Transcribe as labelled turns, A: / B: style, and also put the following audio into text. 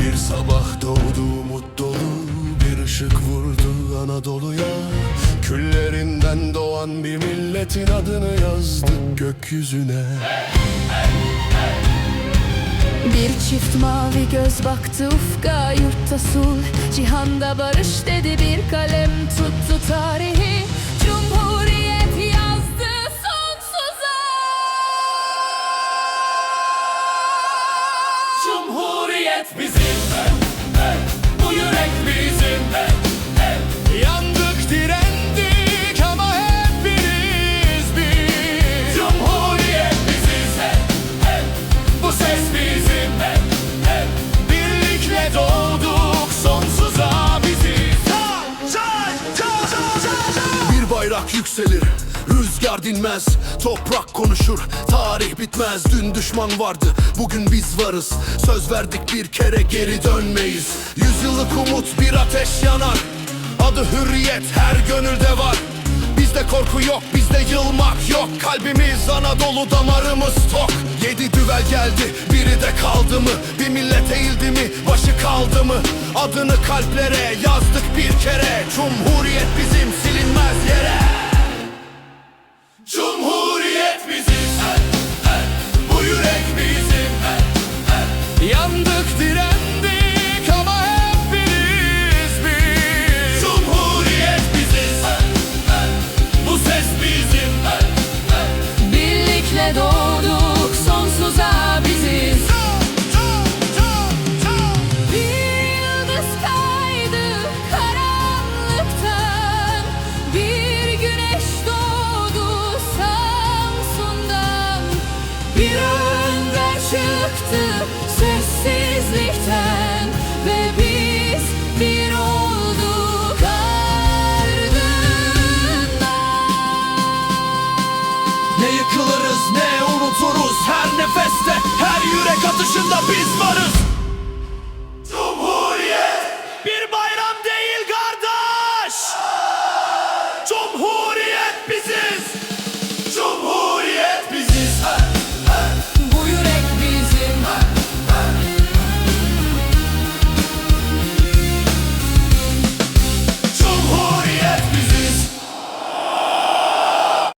A: Bir sabah doğdu Anadolu'ya Küllerinden doğan bir milletin adını yazdık gökyüzüne.
B: Bir çift mavi göz baktı ufka yurtta sul. Cihanda barış dedi bir kalem tuttu tarihi. Cumhuriyet yazdı sonsuza.
A: Cumhuriyet bizim Yükselir Rüzgar dinmez, toprak konuşur, tarih bitmez. Dün düşman vardı, bugün biz varız. Söz verdik bir kere geri dönmeyiz. Yüzyıllık umut bir ateş yanar. Adı hürriyet her gönülde var. Bizde korku yok, bizde yılmak yok. Kalbimiz Anadolu, damarımız tok. Yedi düvel geldi, biri de kaldı mı? Kaldı mı? Adını kalplere yazdık bir kere Cumhuriyet bizim silinmez yere bıraktı. Sen